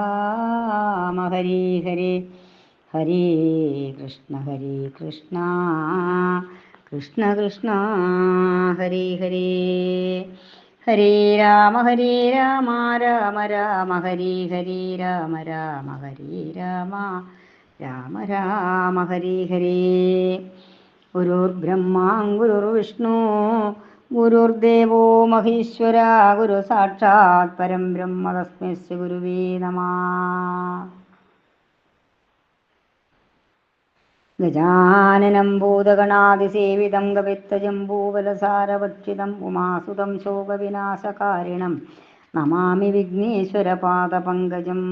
രാമ ഹരി ഹരി. ഹരേ കൃഷ്ണ ഹരി കൃഷ്ണ. കൃഷ്ണ കൃഷ്ണ ഹരി ഹരി. ഹരി രാമ ഹരി രാമ രാമ രാമ ഹരി ഹരി. രാമ രാമ ഹരി രാമ രാമ രാമ ഹരി ഹരി. ഗുരുർ ബ്രഹ്മാ ഗുരുർ ഗുരുർവിഷ്ണു ഗുരുർദേവോ മഹീശ്വര ഗുരു സാക്ഷാത് പരം ബ്രഹ്മ തസ്മൈ ഗുരുവേ നമ. ഗജാനനം ഭൂതഗണാതിസേവിതം ഗവിത്തജംബൂവലസാരവക്ഷിതം ഉമാസുതം ശോകവിനാശകാരിണം നമാമി വിഘ്നേശ്വരപാദപങ്കജം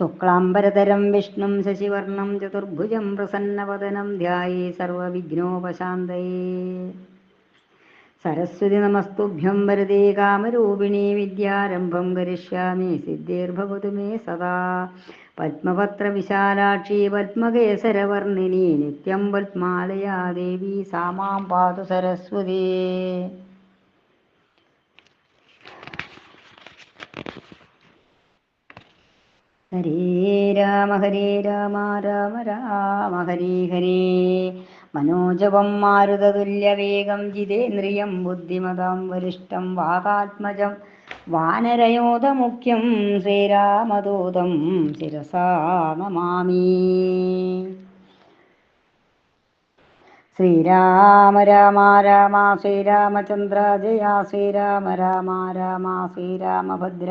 ശുക്ലാംബരതരം വിഷ്ണും ശശിവർണം ചതുർഭുജം പ്രസന്നവദനം ധ്യായേ സർവവിഘ്നോപശാന്തയേ സരസ്വതി നമസ്തുഭ്യം വരതേ കാമരൂപിണി വിദ്യാരംഭം കരിഷ്യാമി സിദ്ധിർഭവതു മേ സദാ. പത്മപത്രവിശാലാക്ഷി പത്മകേസരവർണിനി നിത്യം പത്മാലയാ ദേവി സാമാം പാതു സരസ്വതി. ഹരേ രാമ ഹരേ രാമ രാമ രാമ ഹരേ ഹരേ. മനോജവം മാരുതതുല്യവേഗം ജിതേന്ദ്രിയം ബുദ്ധിമതാം വരിഷ്ഠം വാഗാത്മജം വാനരയോധമുഖ്യം ശ്രീരാമദൂതം ശിരസാ നമാമി. ശ്രീരാമ രാമ രാമ ശ്രീരാമചന്ദ്ര ജയ ശ്രീരാമ രാമ രാമ ശ്രീരാമഭദ്ര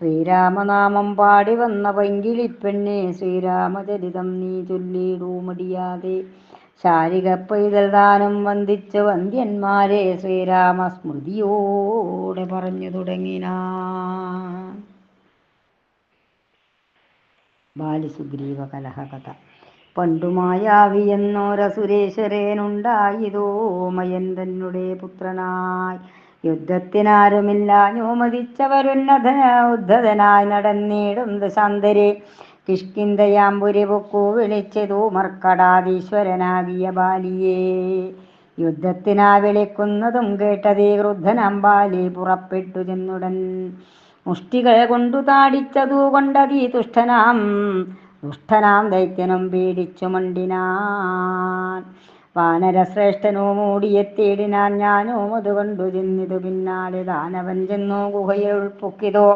ശ്രീരാമനാമം പാടി വന്ന പൈങ്കിളിപ്പെണ്ണെ ശ്രീരാമചരിതം നീ ചൊല്ലിടൂമടിയാതെ ശാരിക പൈതൽ ദാനം വന്ദിച്ച ശ്രീരാമ സ്മൃതിയോടെ പറഞ്ഞു തുടങ്ങിന. ബാലിസുഗ്രീവ കലഹകഥ. പണ്ടുമായാവി എന്നോര സുരേശ്വരേനുണ്ടായിതോ മയൻ തന്നെ പുത്രനായി. യുദ്ധത്തിനാരുമില്ല. മതിച്ചവരുന്നത ഉദ്ധതനായി നടന്നിടും ദശാന്തരെ കിഷ്കിന്തയാമ്പുരി പൊക്കു വിളിച്ചതു ബാലിയേ. യുദ്ധത്തിനാ വിളിക്കുന്നതും കേട്ടതേ വൃദ്ധനം ബാലി പുറപ്പെട്ടു ചെന്നുടൻ. മുഷ്ടികൾ കൊണ്ടു താടിച്ചതു കൊണ്ടതീ തുഷ്ടനാം. ദുഷ്ടനാം ദൈത്യനും പീഡിച്ചു മണ്ടിനാൻ. വാനരശ്രേഷ്ഠനോ മൂടിയെത്തിയിടിനാൻ ഞാനോ അതുകൊണ്ടു ചെന്നിതു. പിന്നാലെ ദാനവൻ ചെന്നു ഗുഹയിൽ പൊക്കിതോ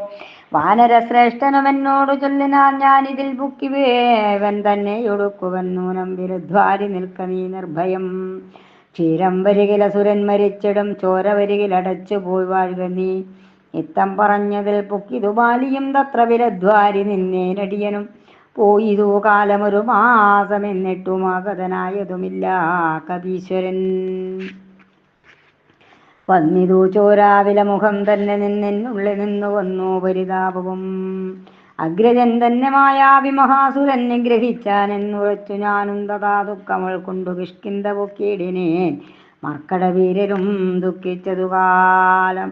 വാനരശ്രേഷ്ഠനും എന്നോട് ചൊല്ലിനാൻ ഞാനിതിൽ പൊക്കിവേവൻ തന്നെ ഒടുക്കുവൻ നമ്പിരുദ്വാരി വിരുദ്ധ്വാരി നിൽക്ക നീ നിർഭയം. ക്ഷീരം വരികില സുരൻ മരിച്ചിടും. ചോര വരികിലടച്ചു പോയി വാഴുക നീ. ഇത്തം പറഞ്ഞതിൽ പൊക്കിതു. ബാലിയും തത്ര വിരദ്വാരി നിന്നേനടിയനും പോയിതു കാലമൊരു മാസം എന്നിട്ടും ആഗതനായതുമില്ല കവീശ്വരൻ വന്നിതു ചോരാവില മുഖം തന്നെ നിന്നെന്നുള്ളിൽ നിന്നു വന്നു പരിതാപവും. അഗ്രജൻ തന്നെ മായാവി മഹാസുരൻ നിഗ്രഹിച്ചാൻ എന്നുറച്ചു ഞാനും തഥാ ദുഃഖമൾ കൊണ്ടു കിഷ്കിന്ത പൊക്കിയിടിനെ മർക്കടവീരരും ദുഃഖിച്ചതു കാലം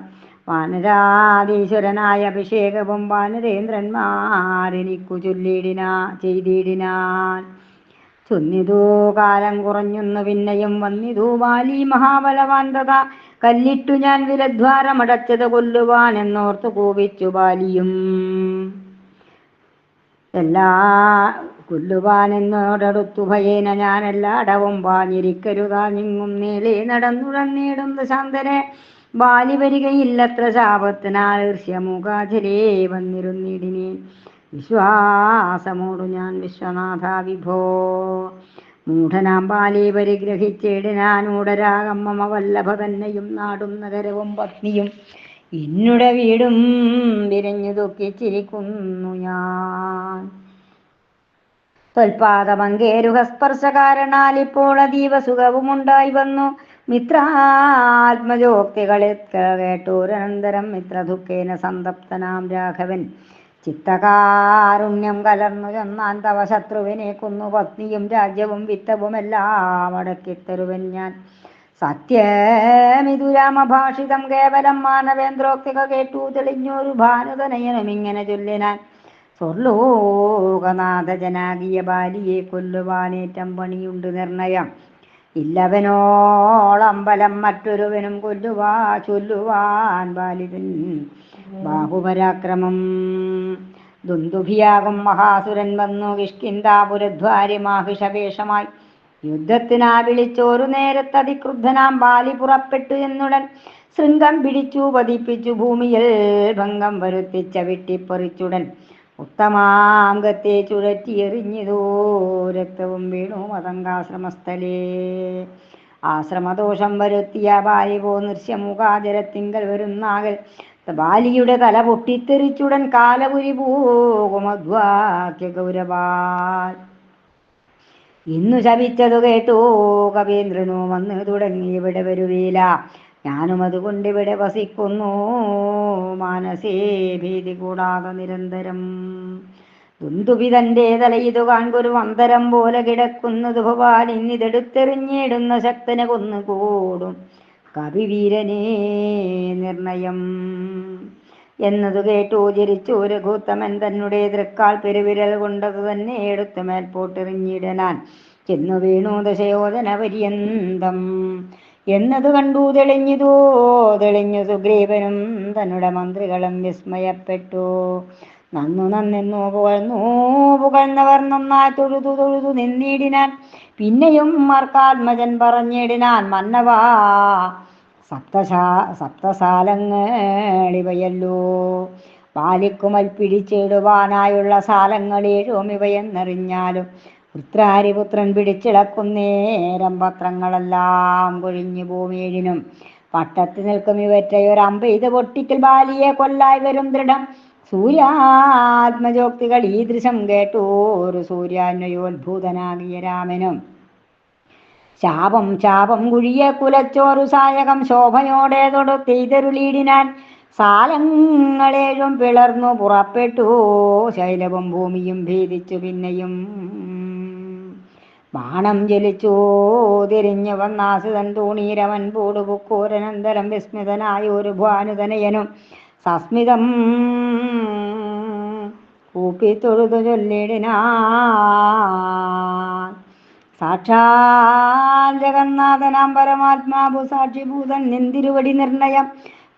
വാനരാധീശ്വരനായ അഭിഷേകവും വാനരേന്ദ്രന്മാരെനിക്കു ചൊല്ലിയിടിനാ ചെയ്തിടിനാൻ ചൊന്നിതൂ കാലം കുറഞ്ഞുന്നു പിന്നെയും വന്നിതു വാലി മഹാബലവാൻ തഥാ. കല്ലിട്ടു ഞാൻ വിലദ്വാരമടച്ചത് കൊല്ലുവാൻ എന്നോർത്ത് കോപിച്ചു ബാലിയും. എല്ലാ കൊല്ലുവാൻ എന്നോടടുത്തു ഭയേന ഞാൻ എല്ലാടവും വാഞ്ഞിരിക്കരുതാ. നിങ്ങും നീളെ നടന്നുടന്നീടും ശാന്തനെ ബാലി വരികയില്ലത്ര ശാപത്തിനാൽ വന്നിരുന്നിടിനെ. വിശ്വാസമോടു ഞാൻ വിശ്വനാഥ വിഭോ. മൂഢനാം ബാലി പരിഗ്രഹിച്ചിടിനാനൂടരാകം മമ വല്ലഭ തന്നെയും നാടും നഗരവും പത്നിയും എന്നുടെ വീടും വിരഞ്ഞു ദുഃഖിച്ചിരിക്കുന്നു ഞാൻ. തൊൽപാദമങ്കേരുഹസ്പർശകാരണാൽ ഇപ്പോൾ അതീവ സുഖവുമുണ്ടായി വന്നു. മിത്രാത്മജോക്തികളെ കേട്ടൂരനന്തരം മിത്രദുഃഖേന സന്തപ്തനാം രാഘവൻ. ചിത്തകാരുണ്യം കലർന്നു ചെന്നാൻ തവ ശത്രുവിനെ കൊന്നു. പത്നിയും രാജ്യവും വിത്തവുമെല്ലാം അടക്കിത്തരുവൻ ഞാൻ. സത്യമിതു രാമഭാഷിതം കേവലം മാനവേന്ദ്രോക്തിക കേട്ടു. തെളിഞ്ഞൊരു ഭാനുതനയനും ഇങ്ങനെ ചൊല്ലിനാൻ സ്വർലോകനാഥ ജനാകിയ ബാലിയെ കൊല്ലുവാനേറ്റം പണിയുണ്ട് നിർണയം. ഇല്ലവനോളമ്പലം മറ്റൊരുവനും കൊല്ലുവാ ചൊല്ലുവാൻ ബാലിതൻ ബാഹുപരാക്രമം ദുന്ദുഭിയാകും മഹാസുരൻ വന്നു കിഷ്കിന്താപുരദ്വാരിമാഹിഷവേഷമായി യുദ്ധത്തിനാ വിളിച്ചോരു നേരത്തതിക്രുദ്ധനാം ബാലി പുറപ്പെട്ടു എന്നുടൻ ശൃംഗം പിടിച്ചു പതിപ്പിച്ചു ഭൂമിയിൽ ഭംഗം വരുത്തിച്ച വെട്ടിപ്പറിച്ചുടൻ. ഉത്തമാംഗത്തെ ചുഴറ്റിയെറിഞ്ഞിതോ രക്തവും വീണു മതങ്കാശ്രമസ്ഥലേ ആശ്രമദോഷം വരുത്തിയ ബാലിവോ നൃശ്യമുഖാചരത്തിങ്കൽ വരുന്നാകൽ. ബാലിയുടെ തല പൊട്ടിത്തെറിച്ചുടൻ കാലപുരി പോകുമധ്വാക്യ ഗൗരവാൽ. ഇന്നു ശപിച്ചതു കേട്ടോ കവീന്ദ്രനു വന്ന് തുടങ്ങി ഇവിടെ വരുവീല. ഞാനും അതുകൊണ്ട് ഇവിടെ വസിക്കുന്നു. മാനസേ ഭീതി കൂടാതെ നിരന്തരം. ദുന്തുവി തന്റെ തലയിതു കാൺകൊരു അന്തരം പോലെ കിടക്കുന്നത് ഭവാൻ ഇന്നിതെടുത്തെറിഞ്ഞിടുന്ന ശക്തനെ കൊന്നുകൂടും. കവിവീരനേ നിർണയം. എന്നതു കേട്ടു ചിരിച്ചു രഘുത്തമൻ തന്നെ തൃക്കാൽ പെരുവിരൽ കൊണ്ടത് തന്നെ എടുത്തു മേൽപോട്ടെറിഞ്ഞിടനാൻ. ചെന്നു വീണു ദശയോധന പര്യന്തം എന്നത് കണ്ടു തെളിഞ്ഞിതോ? തെളിഞ്ഞു സുഗ്രീവനും തന്നുടെ മന്ത്രികളും വിസ്മയപ്പെട്ടു. നന്നു നന്നെന്നു പുകഴ്ന്നു പുകഴ്ന്നവർ നന്നായി തൊഴുതു തൊഴുതു നിന്നിടിനാൻ. പിന്നെയും മർക്കാത്മജൻ പറഞ്ഞിടിനാൻ മന്നവാ സപ്തശാ സപ്തസാലങ്ങളിവയല്ലോ പാലിക്കുമൽ പിടിച്ചിടുവാനായുള്ള സാലങ്ങളേഴും ഇവയെന്നറിഞ്ഞാലും പുത്രാരിപുത്രൻ പിടിച്ചിളക്കുന്നേരം പത്രങ്ങളെല്ലാം കൊഴിഞ്ഞു ഭൂമിയിലും പട്ടത്ത് നിൽക്കും ഇവറ്റയൊരമ്പ ഇത് പൊട്ടിക്കൽ ബാലിയെ കൊല്ലായി വരും ദൃഢം. സൂര്യാത്മജോക്തികൾ ഈ കേട്ടു. ഒരു സൂര്യാന്വയോത്ഭൂതനാകിയ രാമനും. ശാപം ശാപം കുഴിയെ കുലച്ചോറു സായകം ശോഭയോടെ തൊടുത്തെയ്തരുളീടിനാൻ സാലങ്ങളേഴും പിളർന്നു പുറപ്പെട്ടു. ശൈലവും ഭൂമിയും ഭേദിച്ചു പിന്നെയും ബാണം ജലിച്ചോ തിരിഞ്ഞു വന്നാസുതൻ തൂണീരവൻ പൂടുപുക്കൂരനന്തരം വിസ്മിതനായ ഒരു ഭാനുതനയനും സസ്മിതം കൂപ്പി തൊഴുതു ചൊല്ലിടിനാ. സാക്ഷാൽ ജഗന്നാഥനാം പരമാത്മാഭു സാക്ഷിഭൂതൻ നിന്തിരുവടി നിർണയം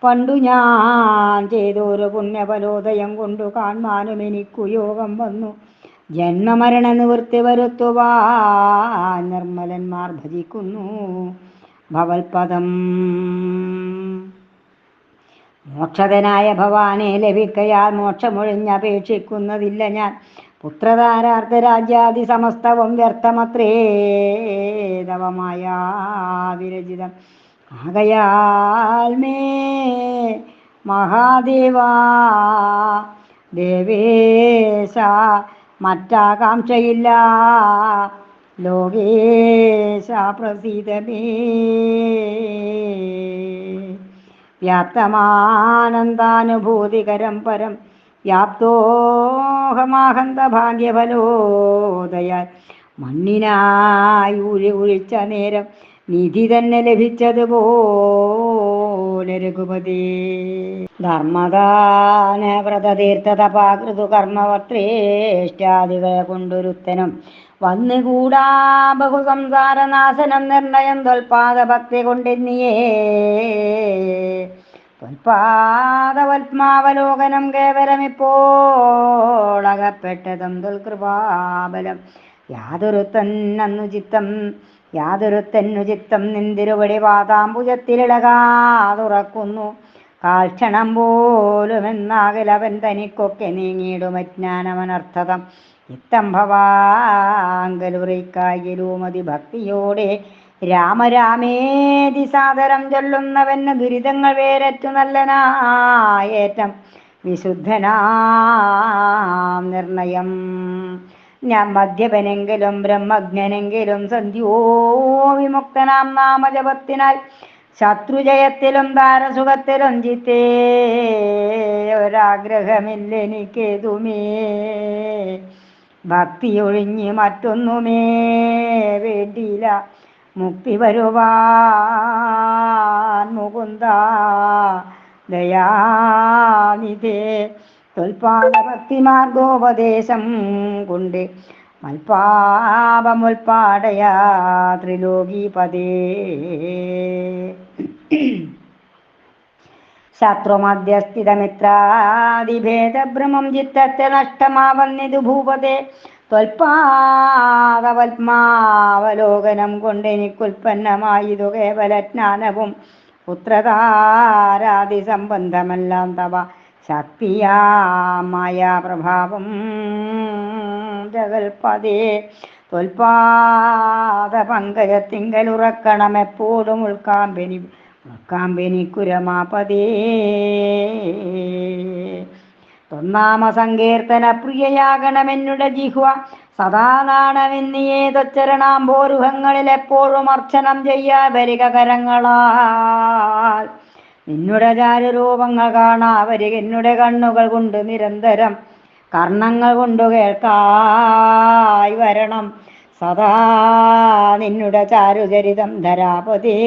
പണ്ടു ഞാൻ ചെയ്തൊരു പുണ്യബലോദയം കൊണ്ടു കാണാനും എനിക്കു യോഗം വന്നു. ജന്മമരണ നിവൃത്തി വരുത്തുവാൻ നിർമ്മലന്മാർ ഭജിക്കുന്നു ഭവൽപദം. മോക്ഷതനായ ഭവാനെ ലഭിക്കയാൽ മോക്ഷമൊഴിഞ്ഞപേക്ഷിക്കുന്നതില്ല ഞാൻ. പുത്രധാരാർത്ഥ രാജ്യാദി സമസ്തവും വ്യർത്ഥമത്രേ തവമായ വിരചിതം ആകയാൽ മഹാദേവാ ദേവേശ മറ്റാകാംക്ഷയില്ല. ലോകേശ പ്രസീതമേ വ്യാപ്തമാനന്ദാനുഭൂതികരം പരം വ്യാപ്തോഹമാഹന്ത ഭാഗ്യഫലോദയാൽ മണ്ണിനായി ഉഴി ഉഴിച്ച നേരം നിധി തന്നെ ലഭിച്ചതുപോലെ രഘുപതി. ധർമ്മദാന വ്രതതീർത്ഥ തപാകൃതു കർമ്മവത്രേഷ്ടാദികളെ കൊണ്ടൊരുത്തനും വന്നുകൂടാ ബഹുസംസാരനാശനം നിർണയം തൊൽപാദ ഭക്തി കൊണ്ടെന്നിയേ. തൊൽപാദവത്മാവലോകനം കേവലമിപ്പോൾ അകപ്പെട്ടതും തൊൽകൃപാബലം. യാതൊരു തന്നു ചിത്തം യാതൊരു തന്നു ചിത്തം നിന്തിരുവടി പാതാംബുജത്തിലിളകാതുറക്കുന്നു. കാൽക്ഷണം പോലും എന്നാകലവൻ തനിക്കൊക്കെ നീങ്ങിയിടും അജ്ഞാനമനർത്ഥതം. ഇത്തം ഭവാങ്കലുറിക്കായിരൂമതി ഭക്തിയോടെ രാമരാമേതി സാദരം ചൊല്ലുന്നവന് ദുരിതങ്ങൾ വേരറ്റു നല്ലനായേറ്റം വിശുദ്ധനാ നിർണയം. ഞാൻ മദ്യപനെങ്കിലും ബ്രഹ്മജ്ഞനെങ്കിലും സന്ധ്യോ വിമുക്തനാം നാമജപത്തിനാൽ ശത്രുജയത്തിലും താരസുഖത്തിലും ചിത്തേ ഒരാഗ്രഹമില്ലെനിക്കേതുമേ ഭക്തിയൊഴിഞ്ഞ് മറ്റൊന്നുമേ. വേണ്ടിയില്ല മുക്തി വരുവാൻ മുകുന്ദ. ദയാനിധേ. തൊൽപാദ ഭക്തിമാർഗോപദേശം കൊണ്ട് മൽപാപമുൽപാടയാ ത്രിലോകീപദേ ശത്രുമധ്യസ്ഥിതമിത്രാദിഭേദഭ്രമം ചിത്തത്തെ നഷ്ടമാവന്നിതു ഭൂപതേ. ത്വൽപാദവത്മാവലോകനം കൊണ്ടെനിക്കുൽപ്പന്നമായതു കേവലജ്ഞാനവും പുത്രതാരാദി സംബന്ധമെല്ലാം തവ. ശക്തിയാമായ പ്രഭാവം ജഗൽപദേ തൊൽപാദ പങ്കജത്തിങ്കലുറക്കണം എപ്പോഴും ഉൾക്കാമ്പനി കുരമാപതേ തൊന്നാമ സങ്കീർത്തന പ്രിയയാകണമെന്നുടെ ജിഹ്വ സദാ നാണമെന്നിയേതൊച്ചരണാംബോരുഹങ്ങളിൽ എപ്പോഴും അർച്ചനം ചെയ്യാ വരിക നിന്നുടെ ചാരുരൂപങ്ങൾ കാണാവരി എന്നുടെ കണ്ണുകൾ കൊണ്ട് നിരന്തരം കർണങ്ങൾ കൊണ്ടു കേൾക്കായി വരണം. സദാ നിന്നുടെ ചാരുചരിതം ധരാപതേ.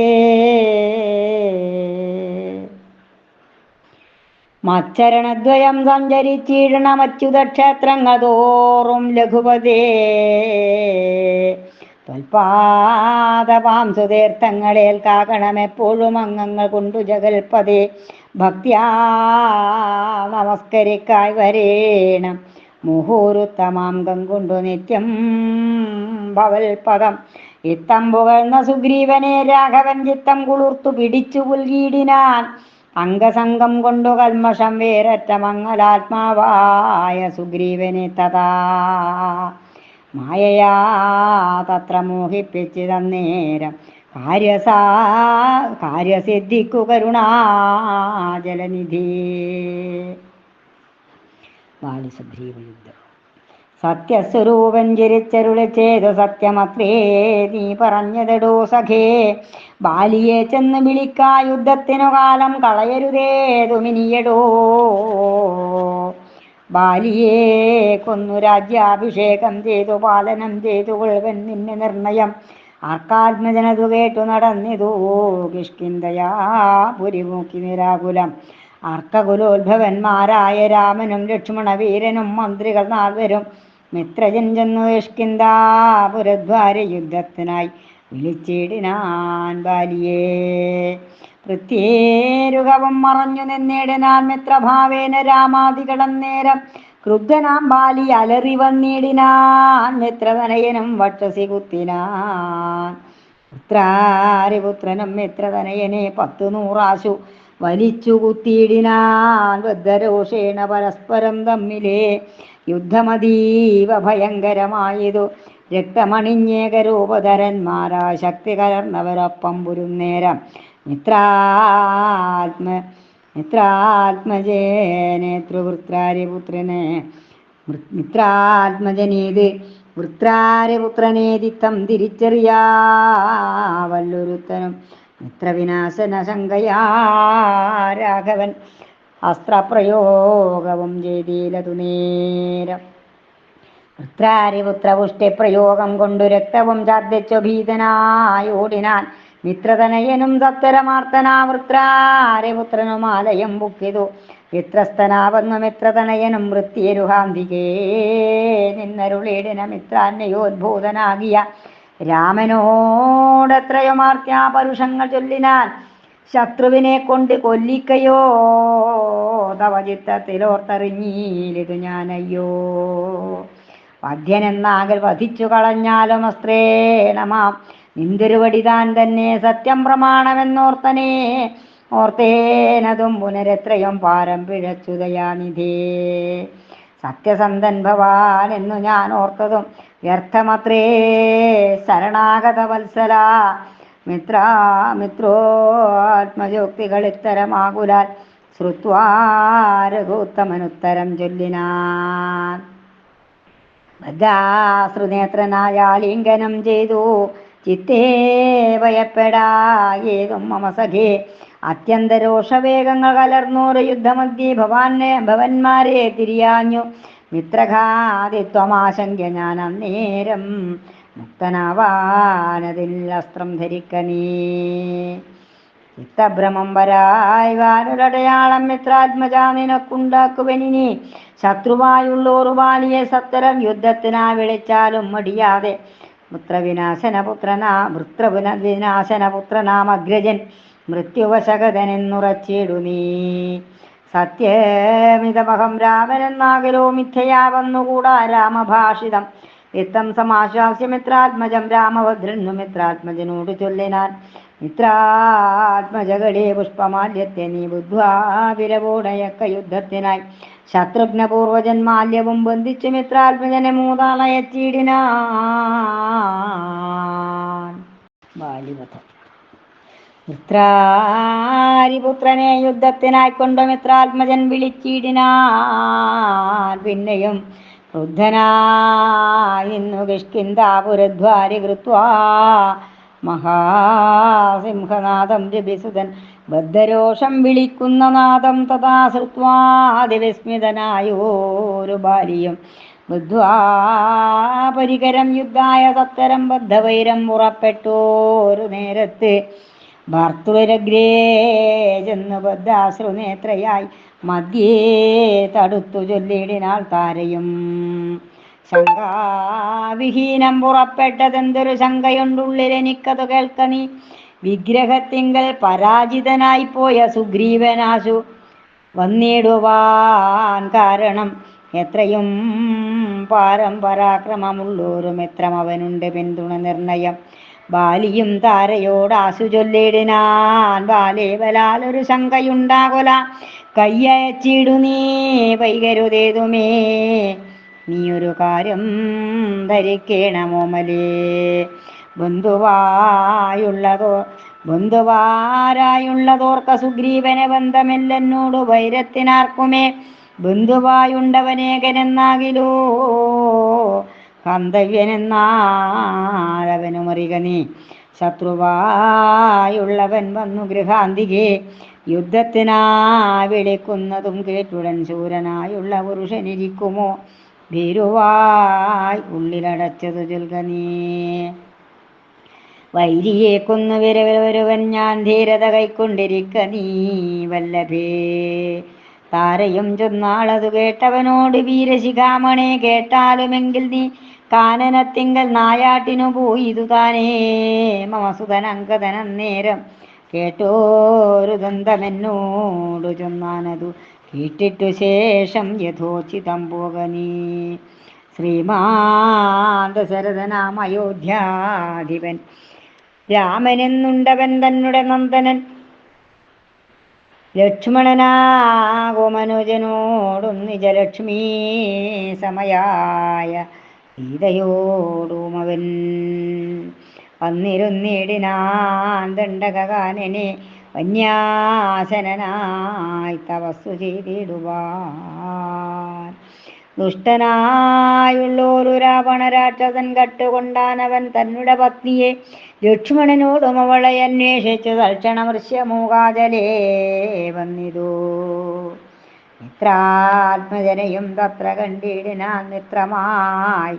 മച്ചരണദ്വയം സഞ്ചരിച്ചിടണമച്യുത അച്യുതക്ഷേത്രങ്ങൾ തോറും ലഘുപതേ. ത്വൽപാദപാംസുതീർത്ഥങ്ങളേൽ കാക്കണം എപ്പോഴും അംഗങ്ങൾ കൊണ്ടു ജഗൽപതി. ഭക്തിയാ നമസ്കരിക്കായി വരേണം. മുഹൂർത്തമാംഗം കൊണ്ടു നിത്യം ഭവൽപദം. ഇത്തം പുകഴ്ന്ന സുഗ്രീവനെ രാഘവൻ ചിത്തം കുളിർത്തു പിടിച്ചു പുൽകീടിനാൻ. അംഗസംഗം കൊണ്ടു കൽമഷം വേരറ്റ മംഗലാത്മാവായ സുഗ്രീവനെ തഥാ മായയാ തത്ര മോഹിപ്പിച്ചു തന്നേരം. കാര്യസാ കാര്യസിദ്ധിക്കു കരുണാജലനിധി. ബാലിസുഗ്രീവ യുദ്ധം സത്യസ്വരൂപൻ ജരിച്ചരുളി ചെയ്തു സത്യമത്രേ നീ പറഞ്ഞതെടോ സഖേ. ബാലിയെ ചെന്ന് വിളിക്കാ യുദ്ധത്തിനു കാലം കളയരുതേതുമിനിയടോ ബാലിയെ കൊന്നു രാജ്യാഭിഷേകം ചെയ്തു പാലനം ചെയ്തു കൊഴുവൻ നിന്നെ നിർണയം. ആർക്കാത്മജനതു കേട്ടു നടന്നിതു കിഷ്കിന്തയാ പുരിമുക്കി നിരാകുലം. അർക്കകുലോത്ഭവന്മാരായ രാമനും ലക്ഷ്മണ വീരനും മന്ത്രികൾ നാൽവരും മിത്രജൻ ചെന്നു കിഷ്കിന്താപുരദ്വാര യുദ്ധത്തിനായി. വിളിച്ചിടിനാൻ ബാലിയേ. പ്രത്യേരുകവും മറഞ്ഞു നിന്നിടിനാൻ മിത്രഭാവേന രാമാദികളം നേരം. ക്രുദ്ധനാം ബാലി അലറി വന്നിടിനാൻ മിത്രതനയനും വക്ഷസി കുത്തിനാൻ. പുത്രാരിപുത്രനും മിത്രതനയനെ പത്തു നൂറാശു വലിച്ചു കുത്തിയിടിനാൻ. ബദ്ധരോഷേണ പരസ്പരം തമ്മിലേ യുദ്ധമതീവ ഭയങ്കരമായതു. രക്തമണിഞ്ഞേകരൂപധരന്മാരാ ശക്തി കലർന്നവരൊപ്പം പുരും നേരം. മിത്രാത്മ മിത്രാത്മജേ നേതൃവൃത്രാരിപുത്രനെ മിത്രാത്മജനേത് വൃത്രാരപുത്രനേതിത്തം തിരിച്ചറിയാവല്ലൊരുത്തനും. മിത്രവിനാശന ശങ്കയാ രാഘവൻ അസ്ത്രപ്രയോഗവും ചെയ്തീലതു നേരം. വൃത്രാരിപുത്രപുഷ്ടി പ്രയോഗം കൊണ്ടു രക്തവും ഛർദ്ദിച്ചു ഭീതനായോടിനാൻ മിത്രതനയനും സത്വരമാർത്തനാ വൃത്രാരിപുത്രനും ആലയം ബുക്കിതു മിത്രസ്ഥനാവന്നു മിത്രതനയനും വൃത്തിയരുഹാന്തികേ നിന്നരുളീടിന മിത്രാന്യോദ്ഭൂതനാകിയ രാമനോടത്രയുമാർത്യാ പരുഷങ്ങൾ ചൊല്ലിനാൻ ശത്രുവിനെ കൊണ്ട് കൊല്ലിക്കയോ? തവചിത്തത്തിലോർത്തറിഞ്ഞീലിതു ഞാനയ്യോ? വധ്യനെന്നാകൽ വധിച്ചു കളഞ്ഞാലും അസ്ത്രേണമാം നിന്തിരുവടി താൻ തന്നെ സത്യം പ്രമാണമെന്നോർത്തനേ. ഓർത്തേനതും പുനരെത്രയും പാരം പിഴച്ചുതയാനിധേ. സത്യസന്ധൻ ഭവാൻ എന്നു ഞാൻ ഓർത്തതും വ്യർത്ഥമത്രേ. ശരണാഗത വത്സല മിത്ര മിത്രോത്മജോക്തികൾ ഇത്തരമാകുലാൽ ശ്രുത്വാരഘൂത്തമനുത്തരം ചൊല്ലിനാൻ. ബദ്ധാശ്രുനേത്രനായ ലിംഗനം ചെയ്തു. ചിത്തേ ഭയപ്പെടാ ഏതും മമ സഖേ. അത്യന്തരോഷവേഗങ്ങൾ കലർന്നൂറ് യുദ്ധമധ്യേ ഭവാനെ ഭവന്മാരെ തിരിയാഞ്ഞു. മിത്രഘാതിത്വമാശങ്ക ഞാൻ അന്നേരം മുക്തനാവാനതിൽ അസ്ത്രം ധരിക്കനീ ഇത്തഭ്രമം വരായി വാനൊരടയാളം മിത്രാത്മജ നിനക്കുണ്ടാക്കുവനിനി. ശത്രുവായുള്ളോറു വാലിയെ സത്തരം യുദ്ധത്തിനാ വിളിച്ചാലും മടിയാതെ. പുത്രവിനാശന പുത്രനാ വൃത്രപുന വിനാശന പുത്രനാം അഗ്രജൻ മൃത്യുവശകതനെന്നുറച്ചിടു നീ. സത്യമിതമഹം രാമനെന്നാകലോ മിഥ്യയാ വന്നുകൂടാ രാമഭാഷിതം. വിത്തം സമാശ്വാസ്യ മിത്രാത്മജം രാമഭദ്രന്നു മിത്രാത്മജനോട് ചൊല്ലിനാൻ. മിത്രാത്മജകളെ പുഷ്പമാല്യത്തെ നീ ബുദ്ധ്വാ വിരവോടയക്ക യുദ്ധത്തിനായി. ശത്രുഘ്ന പൂർവജന്മാല്യവും ബന്ധിച്ചു മിത്രാത്മജനെ മൂതാളയച്ചീടിനാൻ ബാലിവധം മിത്രാരിപുത്രനെ യുദ്ധത്തിനായിക്കൊണ്ട് മിത്രാത്മജൻ വിളിച്ചിടിനാൻ. പിന്നെയും ക്രുദ്ധനായിന്നു കിഷ്കിന്താപുരദ്വാരി കൃത്വാ മഹാസിംഹനാഥം രഭിസുതൻ ബദ്ധരോഷം വിളിക്കുന്ന നാദം തഥാ ശ്രുത്വാതിവിസ്മിതനായോരു ബാലിയും. ബുദ്ധ്വാപരികരം യുദ്ധായ സത്തരം ബദ്ധവൈരം ഉറപ്പെട്ടോരു നേരത്ത് ഭർത്തൃരഗ്രേ ചെന്ന് ബദ്ധാശ്രുനേത്രയായി മധ്യേ തടുത്തു ചൊല്ലിടിനാൾ താരയും. ശങ്കാവിഹീനം പുറപ്പെട്ടതെന്തൊരു ശങ്കയുണ്ടുള്ളിലെനിക്കത് കേൾക്ക നീ. വിഗ്രഹത്തിങ്കൽ പരാജിതനായി പോയ സുഗ്രീവനാശു വന്നിടുവാൻ കാരണം എത്രയും പാരമ്പരാക്രമമുള്ളോരും എത്രം അവനുണ്ട് പിന്തുണ നിർണയം. ബാലിയും താരയോടാശു ചൊല്ലിടിനാൻ ബാലേ ഒരു ശങ്കയുണ്ടാകൊല. കയ്യച്ചിടു നീ വൈകരുതേതുമേ നീ ഒരു കാര്യം ധരിക്കേണമോമലേ ബന്ധുവായുള്ളതോ ബന്ധുവാരായുള്ളതോർക്ക സുഗ്രീവനെ ബന്ധമില്ലെന്നോട് വൈരത്തിനാർക്കുമേ? ബന്ധുവായുണ്ടവനേകനെന്നാകിലോ? ഹന്തവ്യനെന്നാലവനുമറിക നീ? ശത്രുവായുള്ളവൻ വന്നു ഗൃഹാന്തികെ യുദ്ധത്തിനാ വിളിക്കുന്നതും കേട്ടുടൻ ശൂരനായുള്ള പുരുഷനിരിക്കുമോ? ഭീരുവായി ഉള്ളിലടച്ചതു ചൊൽക നീ. വൈരിയെ കൊന്നു വിരവരുവൻ ഞാൻ ധീരത കൈക്കൊണ്ടിരിക്ക നീ വല്ലഭേ. താരയും ചൊന്നാളതു കേട്ടവനോട് വീരശിഖാമണേ കേട്ടാലുമെങ്കിൽ നീ കാനനത്തിങ്കൽ നായാട്ടിനു പോയിതു താനേ. മമസുതൻ അങ്കതനം നേരം കേട്ടോരു ദന്തമെന്നോടു ചൊന്നാനതു കേട്ടിട്ടു ശേഷം യഥോചിതം പോക നീ ശ്രീമാന്ത ശരദനാം അയോധ്യാധിപൻ രാമനെന്നുണ്ടവൻ തന്നുടെ നന്ദനൻ. ലക്ഷ്മണനാകുമനുജനോടും നിജലക്ഷ്മീ സമയായ സീതയോടും അവൻ വന്നിരുന്നിടിനാൻ ദണ്ഡകാനനെ വന്യാസനായി തപസ്സു ചെയ്തിടുവാൻ. ദുഷ്ടനായുള്ളൊരു രാവണ രാക്ഷസൻ കട്ടുകൊണ്ടാനവൻ തന്നുടെ പത്നിയെ. ലക്ഷ്മണനോടും അവളെ അന്വേഷിച്ചു തൽക്ഷണ മൃശ്യമൂകാജലേ വന്നിതു. മിത്രാത്മജനയും തത്ര കണ്ടിടിനാൻ മിത്രമായി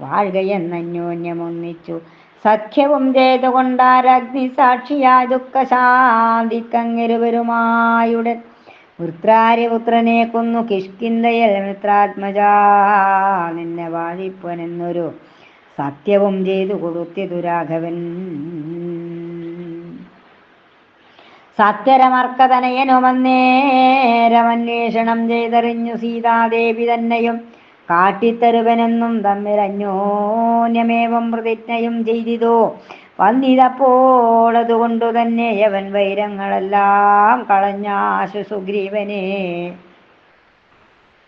വാഴുകയെന്നന്യോന്യമൊന്നിച്ചു സഖ്യവും ചെയ്തുകൊണ്ടാരഗ്നി സാക്ഷിയായ ദുഃഖശാന്തിക്കങ്ങിരുവരുമായുടൻ വൃത്രാര്യപുത്രനെ കൊന്നു. കിഷ്കിന്തയൽ മിത്രാത്മജ നിന്നെ വാഴിപ്പനെന്നൊരു സത്യവും ചെയ്തു കൊടുത്തിതു രാഘവൻ. സത്യരമർക്കതനയനുമന്നേരമന്വേഷണം ചെയ്തറിഞ്ഞു സീതാദേവി തന്നെയും കാട്ടിത്തരുവനെന്നും തമ്മിൽ പ്രതിജ്ഞയും ചെയ്തിതോ. വന്നിതപ്പോൾ അതുകൊണ്ടു തന്നെ യവൻ വൈരങ്ങളെല്ലാം കളഞ്ഞാശു സുഗ്രീവനെ.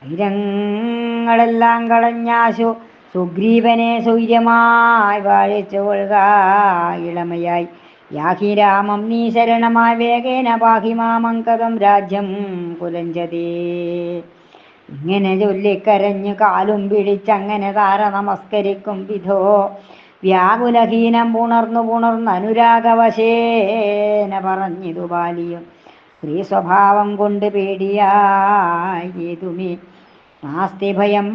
വൈരങ്ങളെല്ലാം കളഞ്ഞാശു സുഗ്രീവനെ സൂര്യമായി വാഴിച്ചു കൊള്ളുക ഇളമയായി. യാഹി രാമം നീ ശരണമായി വേഗേന പാഹി മാമങ്കതം രാജ്യം കുലഞ്ചതേ ഇങ്ങനെ ചൊല്ലിക്കരഞ്ഞു കാലും പിടിച്ചങ്ങനെ താര നമസ്കരിക്കും വിധോ. വ്യാകുലഹീനം പുണർന്നു പുണർന്ന് അനുരാഗവശേന പറഞ്ഞിതു ബാലിയും സ്ത്രീ സ്വഭാവം കൊണ്ട് പേടിയായതുമേ. നാസ്തി ഭയം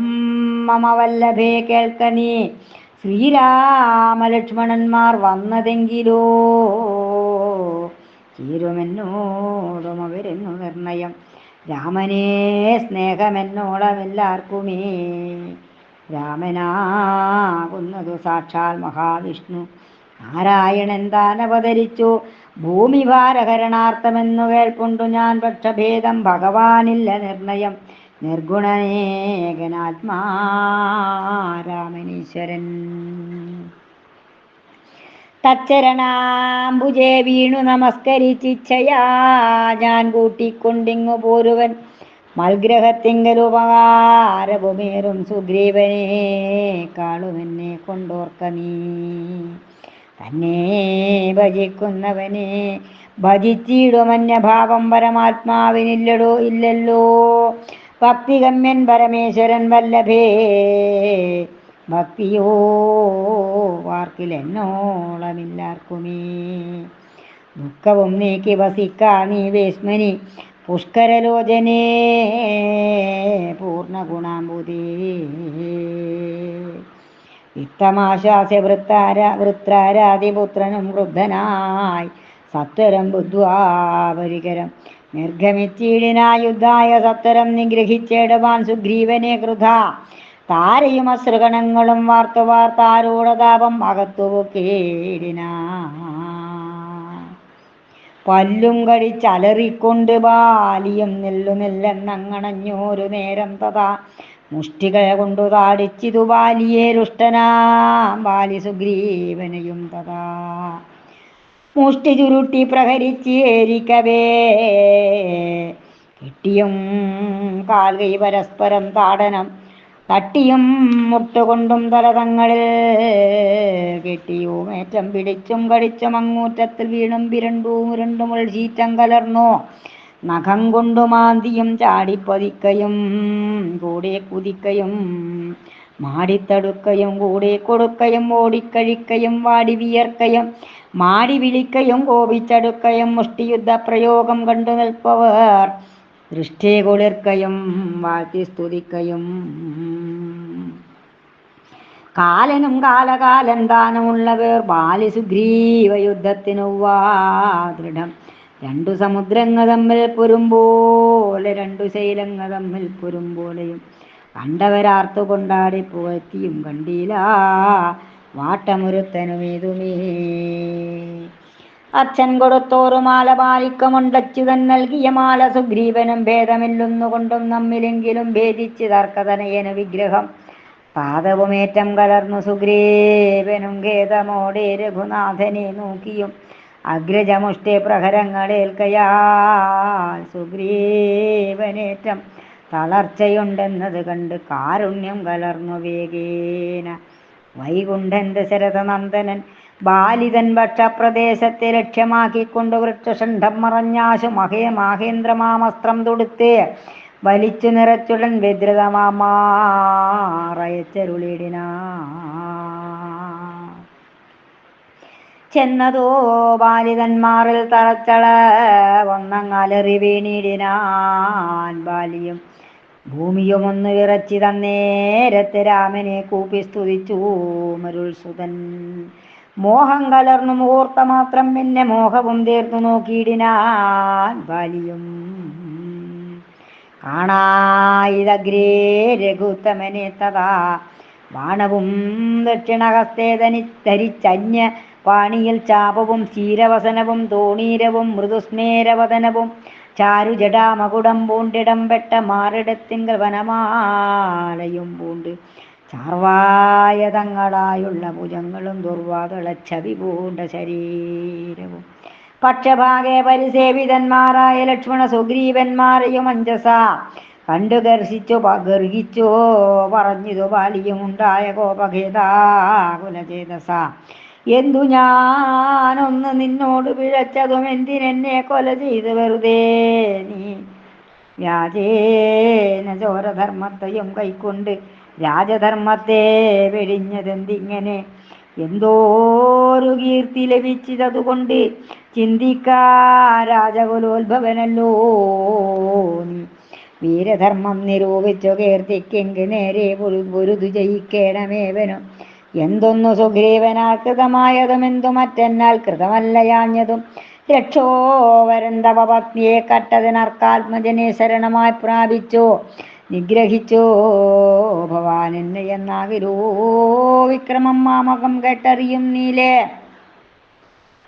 മമ വല്ലഭേ കേൾക്കനീ ശ്രീരാമലക്ഷ്മണന്മാർ വന്നതെങ്കിലോ? ചീരുമെന്നോടും അവരെന്നു നിർണയം. രാമനേ സ്നേഹമെന്നോളമെല്ലാവർക്കുമേ രാമനാകുന്നതു സാക്ഷാൽ മഹാവിഷ്ണു. നാരായണൻ താൻ അവതരിച്ചു. ഭൂമി ഭാരഹരണാർത്ഥമെന്നു കേൾപ്പുണ്ടു ഞാൻ പക്ഷഭേദം ഭഗവാനില്ല നിർണയം. നിർഗുണനേകനാത്മാ രാമനീശ്വരൻ. തച്ചരണാംബുജേ വീണു നമസ്കരിച്ചിച്ഛയാ ഞാൻ കൂട്ടിക്കൊണ്ടിങ്ങു പോരുവൻ. മൽഗ്രഹത്തിങ്കൽ ഉപകാരവുമേറും സുഗ്രീവനെ കാളുമെന്നെ കൊണ്ടോർക്ക നീ. തന്നെ ഭജിക്കുന്നവനെ ഭജിച്ചിടുമന്യഭാവം പരമാത്മാവിനില്ലടോ ഇല്ലല്ലോ. ഭക്തിഗമ്യൻ പരമേശ്വരൻ വല്ലഭേ ഭക്തിയോ വാർക്കിലെന്നോളമില്ലാർക്കുമേ. ദുഃഖവും നീക്കി വസിക്കാ നീ വേശ്മനി പുഷ്കരലോചനേ പൂർണഗുണാംബുദേ വിത്തമാശാസ്യ വൃത്താര വൃത്രാരാതിപുത്രനും ക്രുദ്ധനായി സത്വരം ബുദ്ധ്വാപരികരം. നിർഗമിച്ചീടിനായുദ്ധായ സത്വരം നിഗ്രഹിച്ചേടുവാൻ സുഗ്രീവനെ കൃത താരയും അശ്രുഗണങ്ങളും വാർത്തു വാർത്താരൂഢതാപം അകത്തുപൊക്കേടിന പല്ലും കടിച്ചലറിക്കൊണ്ട് ബാലിയും നെല്ലു നെല്ലെന്നങ്ങണഞ്ഞോരു നേരം തഥാ. മുഷ്ടികൾ കൊണ്ടു താടിച്ചിതു ബാലിയെ രുഷ്ടനാം. ബാലി സുഗ്രീവനയും തഥാ. മുഷ്ടി ചുരുട്ടി പ്രഹരിച്ചേരിക്കവേ കിട്ടിയും കാൽകൈ പരസ്പരം താടനം തട്ടിയും മുട്ടുകൊണ്ടും തലതങ്ങളിൽ കെട്ടിയും ഏറ്റം പിടിച്ചും കടിച്ചും അങ്ങൂറ്റത്തിൽ വീണും പിരണ്ടും ഉരുണ്ടുമുൾ ഉൾശീറ്റം കലർന്നു. നഖം കൊണ്ടു മാന്തിയും ചാടിപ്പതിക്കയും കൂടെ കുതിക്കയും മാടിത്തടുക്കയും കൂടെ കൊടുക്കയും ഓടിക്കഴിക്കയും വാടി വിയർക്കയും മാടി വിളിക്കയും കോപിച്ചടുക്കയും മുഷ്ടിയുദ്ധ പ്രയോഗം കണ്ടു നിൽപ്പവർ. ദൃഷ്ടി കുളിർക്കയും വാഴ്ത്തി സ്തുതിക്കയും. കാലനും കാലകാലൻ ദാനമുള്ളവർ ബാലി സുഗ്രീവ യുദ്ധത്തിനുവാ ദൃഢം. രണ്ടു സമുദ്രങ്ങ തമ്മിൽ പൊരുമ്പോലെ രണ്ടു ശൈലങ്ങ തമ്മിൽ പൊരുമ്പോലെയും കണ്ടവരാർത്തു കൊണ്ടാടി പുകഴ്ത്തിയും കണ്ടീല വാട്ടമുരുത്തനുമേതുമേ. അച്ഛൻ കൊടുത്തോറു മാല പാലിക്കമുണ്ടച്ചുതൻ നൽകിയ മാല സുഗ്രീവനും ഭേദമില്ലൊന്നുകൊണ്ടും നമ്മിലെങ്കിലും ഭേദിച്ച് തർക്കതനയനു വിഗ്രഹം. പാദവുമേറ്റം കലർന്നു സുഗ്രീവനും ഖേദമോടെ രഘുനാഥനെ നോക്കിയും അഗ്രജമുഷ്ടെ പ്രഹരങ്ങളേൽക്കയാൽ സുഗ്രീവനേറ്റം തളർച്ചയുണ്ടെന്നത് കണ്ട് കാരുണ്യം കലർന്നു വേഗേന. വൈകുണ്ഠൻ ദശരഥനന്ദനൻ ബാലിതൻ ഭക്ഷപ്രദേശത്തെ ലക്ഷ്യമാക്കിക്കൊണ്ട് വൃക്ഷഷണ്ഠം മറഞ്ഞാശു മഹേ മാഹേന്ദ്രമാമസ്ത്രം തൊടുത്ത് വലിച്ചു നിറച്ചുടൻ വ്യദ്രതമാറയച്ചരുളിടിന ചെന്നതോ ബാലിതന്മാറിൽ തറച്ചള ഒന്നങ്ങലറി വീണിടിനാൻ ബാലിയും ഭൂമിയും ഒന്ന് വിറച്ചി തന്നേരത്തെ രാമനെ കൂപ്പി സ്തുതിച്ചു മരുൾസുതൻ മോഹം കലർന്നു മുഹൂർത്ത മാത്രം പിന്നെ മോഹവും തീർന്നു നോക്കിയിടിനാൻ ബാലിയും കാണായിതഗ്രേ രഘുത്തമനെ തഥാ ബാണവും ദക്ഷിണഹസ്തേ ധരിച്ചന്യ പാണിയിൽ ചാപവും ക്ഷീരവസനവും തോണീരവും മൃദുസ്മേരവദനവും ചാരുജടാമകുടം പൂണ്ടിടം പെട്ട മാറിടത്തിങ്കൽ വനമാലയും പൂണ്ട്. ചാർവായ ഭുജങ്ങളും ദുർവാതളച്ചവി പൂണ്ട ശരീരവും. പക്ഷഭാഗെ പരിസേവിതന്മാരായ ലക്ഷ്മണ സുഗ്രീവന്മാരെയും അഞ്ജസ കണ്ടു ഗർഹിച്ചു ഗർഹിച്ചു പറഞ്ഞിതു ബാലിയും ഉണ്ടായ കോപഖേദാകുലചേതസ എന്തു ഞാനൊന്ന് നിന്നോട് പിഴച്ചതും എന്തിനെന്നെ കൊല ചെയ്ത് വെറുതെ നീ വ്യാജേന ചോരധർമ്മത്തെയും കൈക്കൊണ്ട് രാജധർമ്മത്തെ വെടിഞ്ഞതെന്തിങ്ങനെ? എന്തോരു കീർത്തി ലഭിച്ചതുകൊണ്ട് ചിന്തിക്കാ രാജകുലോത്ഭവനല്ലോ നീ. വീരധർമ്മം നിരൂപിച്ചു കീർത്തിക്കെങ്ക് നേരെ പൊരുതു ജയിക്കേണമേവനും. എന്തൊന്നു സുഗ്രീവനാൽ കൃതമായതുമെന്തു മറ്റെന്നാൽ രക്ഷോവരന്തവ പത്നിയെ കട്ടതിനർക്കാത്മജനെ ശരണമായി പ്രാപിച്ചു. നിഗ്രഹിച്ചോ. ഭവാൻ എന്നെ എന്നാകിലോ? വിക്രമം മാമകം കേട്ടറിയും നീലേ.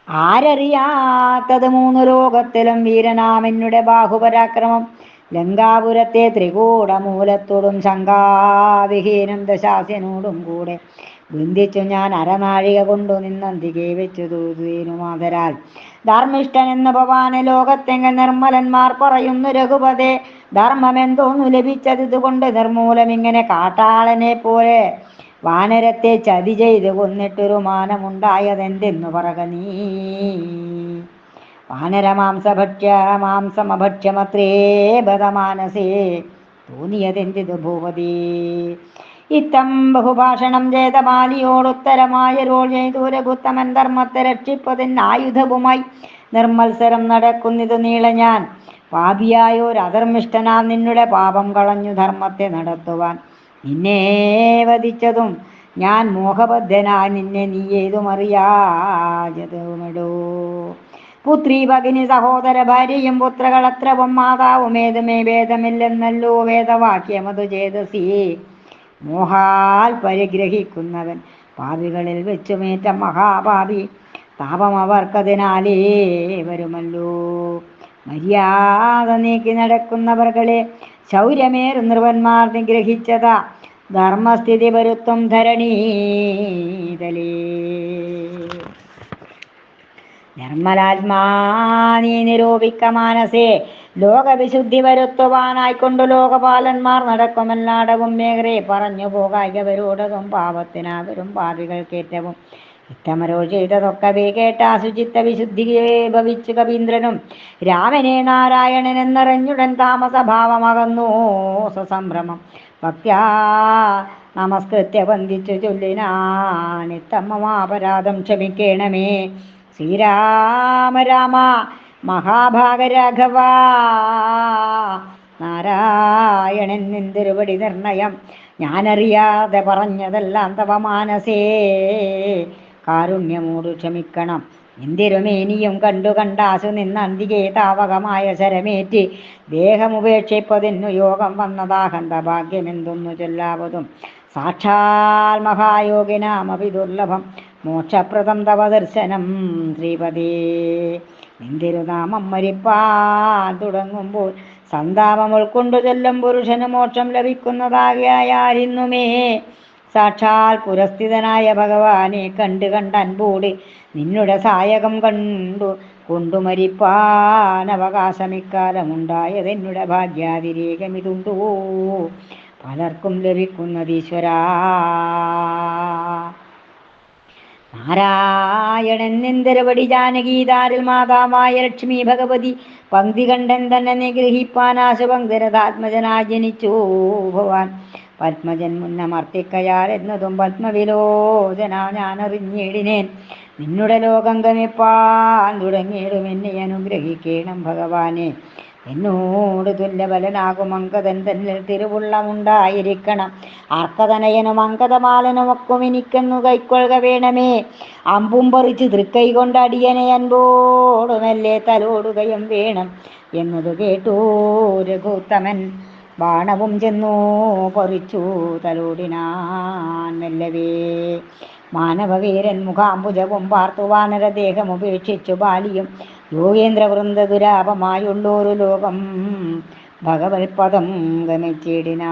ആരറിയാത്തത് മൂന്ന് ലോകത്തിലും വീരനാമെന്നുടെ ബാഹുപരാക്രമം ലങ്കാപുരത്തെ ത്രികൂടമൂലത്തോടും ശങ്കാവിഹീനം ദശാസ്യനോടും കൂടെ ബന്ധിച്ചു ഞാൻ അരനാഴിക കൊണ്ടു നിന്നന്തികെ വെച്ചു തൂതുവേനു ധർമ്മിഷ്ഠൻ എന്ന ഭവാന് ലോകത്തെങ്ങ നിർമ്മലന്മാർ പറയുന്നു രഘുപതേ ധർമ്മമെന്തോന്നു ലഭിച്ചത് ഇതുകൊണ്ട് നിർമൂലം ഇങ്ങനെ കാട്ടാളനെ പോലെ വാനരത്തെ ചതി ചെയ്ത് കൊന്നിട്ടൊരു മാനമുണ്ടായതെന്തെന്നു പറക നീ. വാനരമാംസഭക്ഷ്യ മാംസമഭക്ഷ്യമത്രേ ബദമാനസേ തോന്നിയതെന്തിത് ഭൂപതി? ഇത്തം ബഹുഭാഷണം ചെയ്ത ബാലിയോടുത്തരമായ റോൾ ധർമ്മത്തെ രക്ഷിപ്പതിന് ആയുധവുമായി നിർമ്മത്സരം നടക്കുന്നിതു നീള ഞാൻ. പാപിയായോർ അധർമ്മിഷ്ടനാ നിന്നുടെ പാപം കളഞ്ഞു ധർമ്മത്തെ നടത്തുവാൻ. നിന്നെ വധിച്ചതും ഞാൻ മോഹബദ്ധനാ നിന്നെ നീ ഏതും അറിയാജതുമെടോ പുത്രി ഭഗിനി സഹോദര ഭാര്യയും പുത്രകളത്രവും മാതാവും ഏതുമേ ഭേദമില്ലെന്നല്ലോ വേദവാക്യമതു ചേതസി മോഹാൽ പരിഗ്രഹിക്കുന്നവൻ. പാപികളിൽ വെച്ചുമേറ്റ മഹാപാപി. താപം അവർക്കതിനാലേ വരുമല്ലോ. മര്യാദ നീക്കി നടക്കുന്നവർകളെ ശൗര്യമേർ നൃപന്മാർ നിഗ്രഹിച്ചതാ. ധർമ്മസ്ഥിതി വരുത്തും ധരണീതലേ. നിർമ്മലാത്മാ നീ നിരൂപിക്ക മാനസേ. ലോകവിശുദ്ധി വരുത്തുവാനായിക്കൊണ്ടു ലോകപാലന്മാർ നടക്കുമെല്ലാടവും മേഖലയെ പറഞ്ഞു പോകായവരോടതും പാപത്തിനാവരും പാപികൾക്കേറ്റവും. ഇത്തമരോ ചെയ്തതൊക്കെ കേട്ട അശുചിത്ത വിശുദ്ധിയെ ഭവിച്ചു കവീന്ദ്രനും. രാമനെ നാരായണൻ എന്നറിഞ്ഞുടൻ താമസഭാവമകന്നു. സസംഭ്രമം ഭക്യാ നമസ്കൃത്യ വന്ദിച്ചു ചൊല്ലിനാനിത്തമ്മമാപരാധം ക്ഷമിക്കേണമേ. ശ്രീരാമ രാമ മഹാഭാഗരാഘവ. നാരായണൻ നിന്തിരുപടി നിർണയം. ഞാനറിയാതെ പറഞ്ഞതെല്ലാം തവ മാനസേ. കാരുണ്യമോട് ക്ഷമിക്കണം. എന്തിരുമേനിയും കണ്ടു കണ്ടാസു നിന്നന്തികെ താവകമായ ശരമേറ്റി ദേഹമുപേക്ഷിപ്പതിനു യോഗം വന്നതാഹന്ത ഭാഗ്യമെന്തൊന്നു ചൊല്ലാവതും. സാക്ഷാൽ മഹായോഗിനാമപി ദുർലഭം മോക്ഷപ്രദം തവ ദർശനം ശ്രീപദേ നിന്തിരുനാമം മരിപ്പാൻ തുടങ്ങുമ്പോൾ സന്താപം ഉൾക്കൊണ്ടു ചൊല്ലും പുരുഷന് മോക്ഷം ലഭിക്കുന്നതാകിയാരിന്നുമേ സാക്ഷാൽ പുരസ്ഥിതനായ ഭഗവാനെ കണ്ടു കണ്ട അൻപോട് നിന്നുടെ സായകം കണ്ടു കൊണ്ടു മരിപ്പാൻ അവകാശമിക്കാലമുണ്ടായത് എന്നുടെ ഭാഗ്യാതിരേകമിതുണ്ടോ പലർക്കും ലഭിക്കുന്നതീശ്വരാ. നാരായണൻ നിന്ദരപടി ജാനകീതാരിൽ മാതാവായ ലക്ഷ്മി ഭഗവതി പങ്ക്തി കണ്ടൻ തന്നെ നിഗ്രഹിപ്പാൻ ആശുപങ്കരതാത്മജനാ ജനിച്ചു ഭവാൻ പത്മജൻ മുന്നമർത്തിക്കയാൽ എന്നതും പത്മവിലോചന ഞാൻ അറിഞ്ഞിടിനേൻ നിന്നുടെ ലോകം ഗമിപ്പാൻ തുടങ്ങിയിടും എന്നെ അനുഗ്രഹിക്കണം ഭഗവാനെ. എന്നോട് തുല്യബലനാകും അങ്കദൻ തന്നിൽ തിരുവുള്ളമുണ്ടായിരിക്കണം. ആർക്കതനയനും അങ്കതമാലനുമൊക്കും എനിക്കെന്നു കൈക്കൊള്ളുക വേണമേ. അമ്പും പറിച്ച് തൃക്കൈ കൊണ്ട് അടിയനെ അൻപോടുമല്ലേ തലോടുകയും വേണം എന്നത് കേട്ടോ രഘുത്തമൻ. ബാണവും ചെന്നു പൊറിച്ചു തലോടിനാൻ മെല്ലവേ. മാനവവീരൻ മുഖാംബുജവും പാർത്തു വാനരദേഹം ഉപേക്ഷിച്ചു ബാലിയും യോഗേന്ദ്ര വൃന്ദ ദുരാപമായുള്ളൊരു ലോകം ഭഗവത്പദം ഗമിച്ചിടിനാ.